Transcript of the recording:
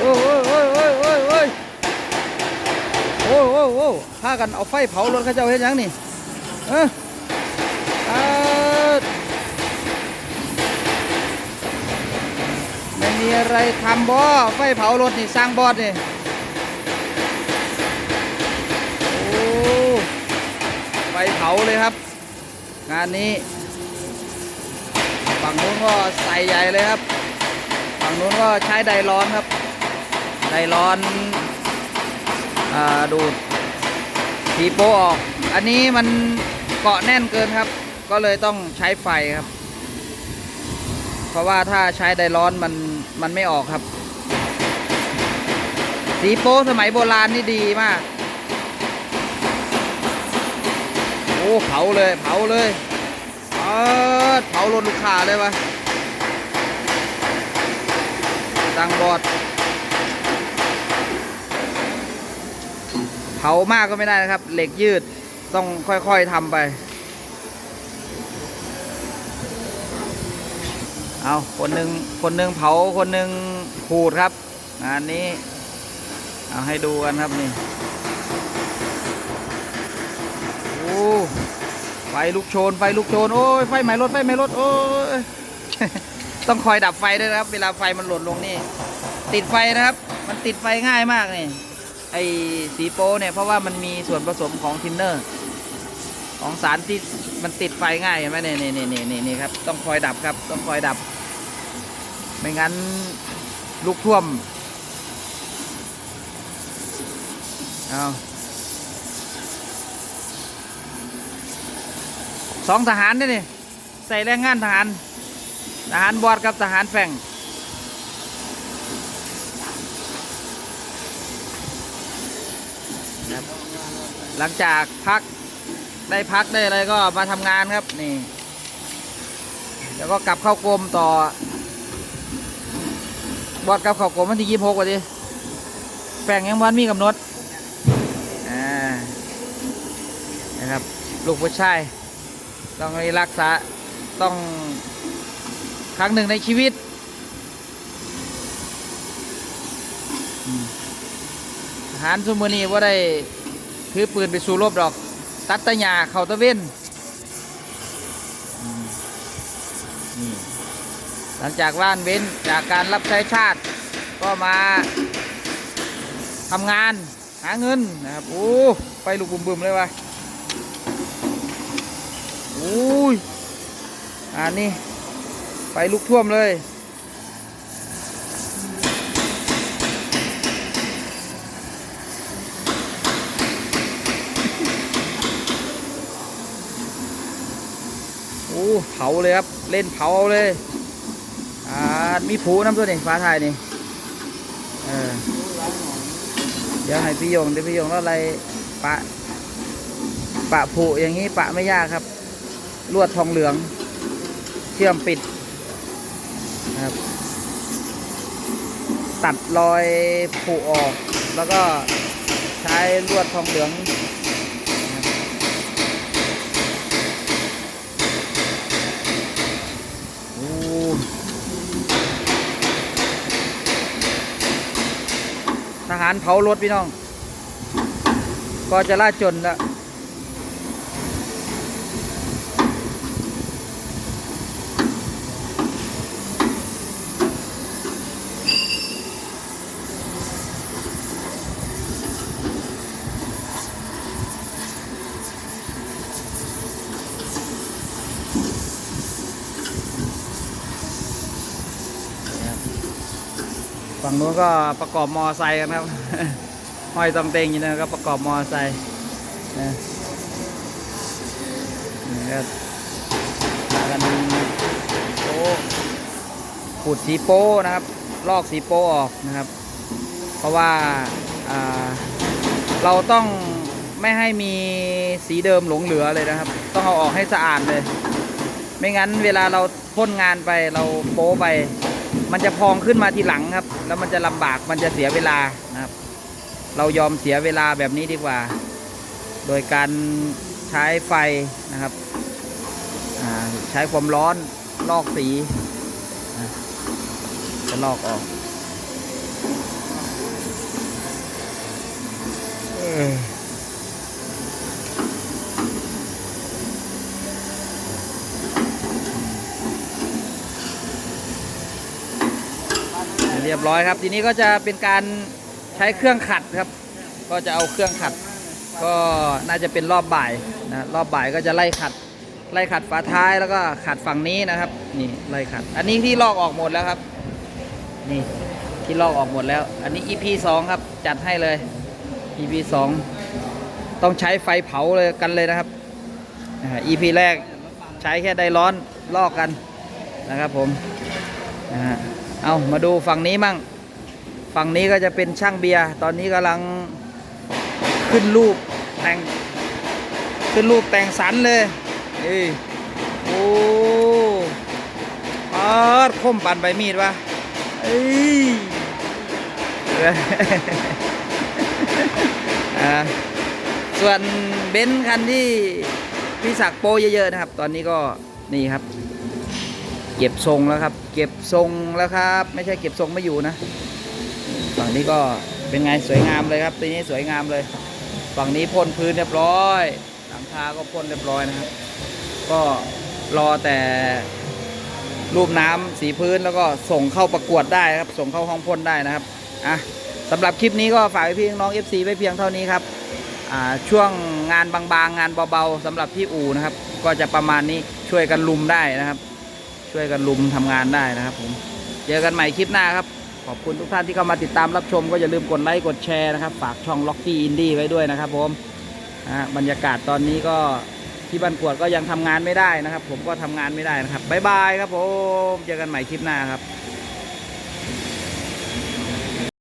โอ้ยโอ้ยโอ้ยโอ้ยโอ้ยโอ้ยโอ้ยโอ้ยโอ้ยพากันเอาไฟเผารถข้าเจ้าเฮ็ดหยังนี่เออเออไม่มีอะไรทำบ่ไฟเผารถนี่สร้างบอดนี่โอ้ไฟเผาเลยครับ งานนี้ฝั่งนู้นก็ใส่ใหญ่เลยครับ ฝั่งนู้นก็ใช้ไดร้อนครับ ไดร้อนอาดูดทีโปออก อันนี้มันเกาะแน่นเกินครับ ก็เลยต้องใช้ไฟครับ เพราะว่าถ้าใช้ไดร้อนมันมันไม่ออกครับ สีโป้สมัยโบราณนี่ดีมาก โอ้เผาเลยเผาเลยเออเผารถลูกค้าเลยวะตังบอด เผามากก็ไม่ได้นะครับ เหล็กยืดต้องค่อยๆทำไป เอาคนหนึ่งคนหนึ่งเผาคนหนึ่งขูดครับ งานนี้ เอาให้ดูกันครับนี่โอ้ไฟลุกโชน ไฟลุกโชน โอ้ยไฟไหม้รถไฟไหม้รถโอ้ยต้องคอยดับไฟด้วยนะครับ เวลาไฟมันหล่นลงนี่ ติดไฟนะครับ มันติดไฟง่ายมากนี่ ไอสีโป้เนี่ยเพราะว่ามันมีส่วนผสมของทินเนอร์ ของสารที่มันติดไฟง่ายเห็นไหมเนี่ยเนี่นี่นี่นี่นี่ยครับต้องคอยดับครับต้องคอยดับ ไม่งั้นลุกท่วมเอาสองทหารนี่นี่ใส่แรงงานทหารทหารบอดกับทหารแฝง ครับ หลังจากพักได้พักได้อะไรก็มาทำงานครับนี่ แล้วก็กลับเข้ากรมต่อบอดกลับเข้ากรมวันที่ยี่สิบหกวันทีแฝงยังวันมีกำหนดอ่านะครับลูกผู้ชายต้องรักษาต้องครั้งหนึ่งในชีวิตอืมท หารซุมือนี้ว่าได้ถือปืนไปสู่รบดอก ตัดตะยาเข่าตะเว้นนี่หลังจากว่านเว้นจากการรับใช้ชาติ ก็มาทำงานหาเงินนะครับโอ้ไปลูกบุ่มๆเลยวะอุ้ยอันนี้ไปลุกท่วมเลย เผาเลยครับ เล่นเผาเลยอ่ามีผูน้ำตัวนี่ฟ้าไทยนี่เออเดี๋ยวให้พี่ยงเดี๋ยวพี่ยงแล้วอะไรปะ ปะผูอย่างนี้ปะไม่ยากครับ ลวดทองเหลือง เชื่อมปิดครับ ตัดรอยผุออก แล้วก็ใช้ลวดทองเหลืองนะครับโอ้ท หารเผารถพี่น้อง ก็จะล่าจนแล้ว ฝั่งนู้นก็ประกอบมอไซค์กันครับห้อยตำเต็งอยู่นะครับประกอบมอไซค์นะนี่ก็พากันโป้ขูดสีโป้นะครับ ลอกสีโป้ออกนะครับ เพราะว่าอ่าเราต้องไม่ให้มีสีเดิมหลงเหลือเลยนะครับ ต้องเอาออกให้สะอาดเลย ไม่งั้นเวลาเราพ่นงานไปเราโป้ไป มันจะพองขึ้นมาทีหลังครับ แล้วมันจะลำบากมันจะเสียเวลานะครับ เรายอมเสียเวลาแบบนี้ดีกว่า โดยการใช้ไฟนะครับใช้ความร้อนลอกสีจะลอกออก บร้อยครับ ทีนี้ก็จะเป็นการใช้เครื่องขัดครับ ก็จะเอาเครื่องขัด ก็น่าจะเป็นรอบบ่ายนะรอบบ่ายก็จะไล่ขัด ไล่ขัดฝาท้ายแล้วก็ขัดฝั่งนี้นะครับ นี่ไล่ขัด อันนี้ที่ลอกออกหมดแล้วครับ นี่ที่ลอกออกหมดแล้ว อันนี้ EP 2 ครับจัดให้เลย EP 2 ต้องใช้ไฟเผาเลยกันเลยนะครับอ่า EP แรกใช้แค่ไดร้อนลอกกันนะครับผม นะฮะเอามาดูฝั่งนี้มั่ง ฝั่งนี้ก็จะเป็นช่างเบียร์ ตอนนี้กำลังขึ้นรูปแต่ง ขึ้นรูปแต่งสันเลยเอ้ยโอ้ปาดคมปันใบมีดวะเอ้ยส่วนเบนซ์คันที่พี่ศักโปเยอะๆนะครับ ตอนนี้ก็นี่ครับ เก็บทรงแล้วครับ เก็บทรงแล้วครับ ไม่ใช่เก็บทรงไม่อยู่นะ ฝั่งนี้ก็เป็นไงสวยงามเลยครับตีนี้สวยงามเลย ฝั่งนี้พ่นพื้นเรียบร้อยหลังคาก็พ่นเรียบร้อยนะครับ ก็รอแต่รูปน้ำสีพื้นแล้วก็ส่งเข้าประกวดได้ครับ ส่งเข้าห้องพ่นได้นะครับอะสำหรับคลิปนี้ก็ฝากพี่น้อง FC ไว้เพียงเท่านี้ครับอ่าช่วงงานบางๆงานเบาๆสำหรับที่อู่นะครับ ก็จะประมาณนี้ช่วยกันลุมได้นะครับ ช่วยกันลุมทำงานได้นะครับผมเจอกันใหม่คลิปหน้าครับ ขอบคุณทุกท่านที่เข้ามาติดตามรับชม ก็อย่าลืมกดไลค์กดแชร์นะครับ ฝากช่องล็อกกี้อินดี้ไว้ด้วยนะครับผมนะบรรยากาศตอนนี้ก็ที่บ้านกวดก็ยังทำงานไม่ได้นะครับ ผมก็ทำงานไม่ได้นะครับบ๊ายบายครับผมเจอกันใหม่คลิปหน้าครับ